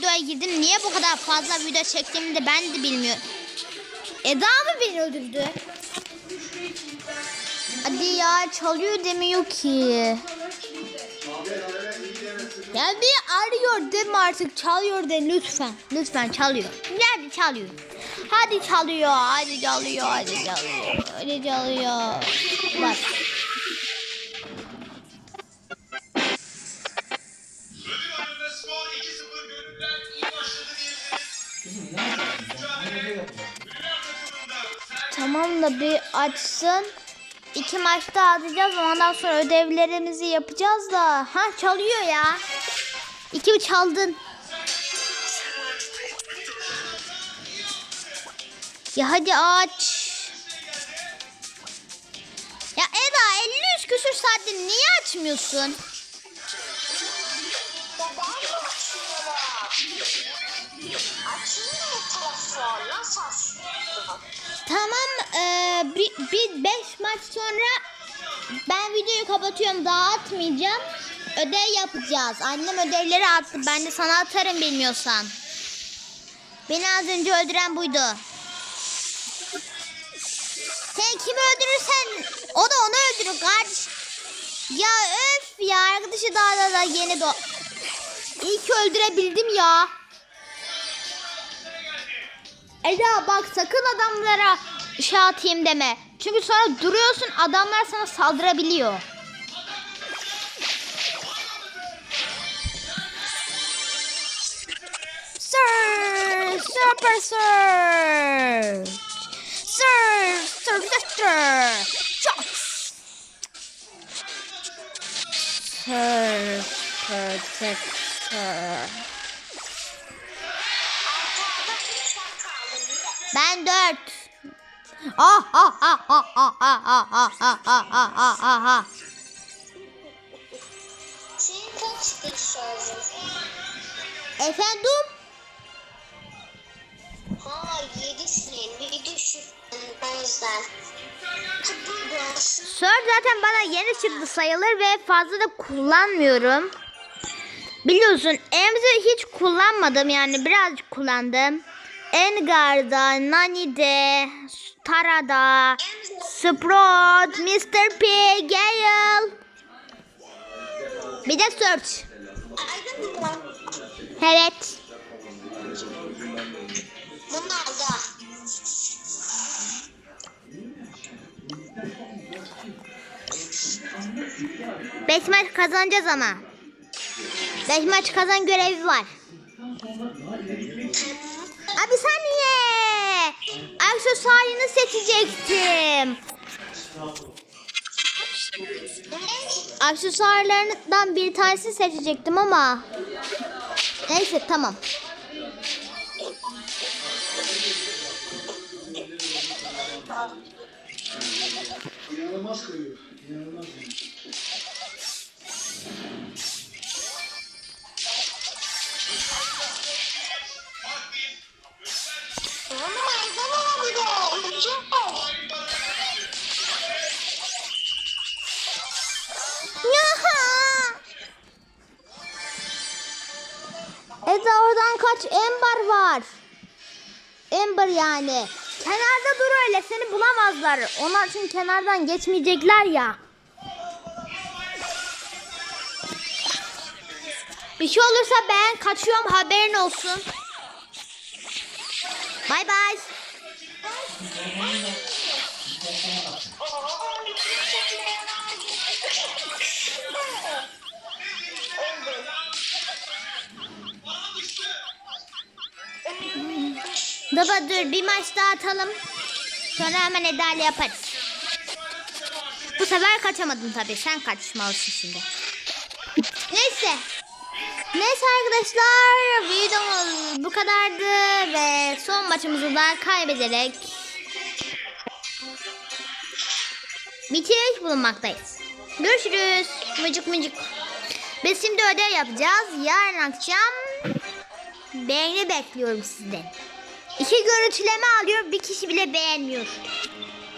videoya girdim. Niye bu kadar fazla video çektiğimi de ben de bilmiyorum. Eda mı beni öldürdü? Hadi ya çalıyor demiyor ki. Ya bir arıyor deme artık çalıyor de lütfen. Lütfen çalıyor. Hadi çalıyor. Hadi çalıyor. Hadi çalıyor. Hadi çalıyor. Hadi çalıyor. Bak. Tamam da bir açsın. İki maçta atacağız. Ondan sonra ödevlerimizi yapacağız da. Ha çalıyor ya. İki çaldın. Ya hadi aç. Ya Eda 53 küsür saatte niye açmıyorsun? Açmıyor telefon. Nasıl? Tamam eee, bir, bir beş maç sonra ben videoyu kapatıyorum daha atmayacağım. Ödev yapacağız. Annem ödevleri attı. Ben de sana atarım bilmiyorsan. Beni az önce öldüren buydu. Sen kimi öldürürsen o da onu öldürür kardeş. Ya öf ya arkadaşı daha da, da yeni do. İyi ki öldürebildim ya. Eda bak sakın adamlara şey atayım deme. Çünkü sonra duruyorsun adamlar sana saldırabiliyor. Sir, super sir. Sir, sir, sir. Shots. Sir, protector. Ben dört. Ah ah ah ah ah ah ah ah ah ah ah ah ah ah. Senin şarjın? Efendim? Ha yedisin. Bir düşük. O yüzden. Sir zaten bana yeni çıktı sayılır ve fazla da kullanmıyorum. Biliyorsun Emzi hiç kullanmadım yani birazcık kullandım. Engar'da, Nani'de, Tara'da, Sprout, Mr. P, Gale. Bir de Search. Evet. Bunlar da. Beş maç kazanacağız ama. Beş maç kazan görevi var. Abi saniye. Aksesuarını seçecektim. Aksesuarlarından bir tanesi seçecektim ama. Neyse tamam. İnanılmaz kayıyor. İnanılmaz. Bunu Oradan kaç Ember var. Ember yani. Kenarda dur öyle seni bulamazlar. Onlar çünkü kenardan geçmeyecekler ya. Bir şey olursa ben kaçıyorum haberin olsun. Bay bay. Baba dur bir maç daha atalım. Sonra hemen Eda yaparız. Bu sefer kaçamadın tabii. Sen kaçmalısın şimdi. Neyse. Neyse arkadaşlar videomuz bu kadardı ve son maçımızı da kaybederek bitirmiş bulunmaktayız. Görüşürüz. Mıcık mıcık. Biz şimdi ödev yapacağız. Yarın akşam beğeni bekliyorum sizden. İki görüntüleme alıyor bir kişi bile beğenmiyor.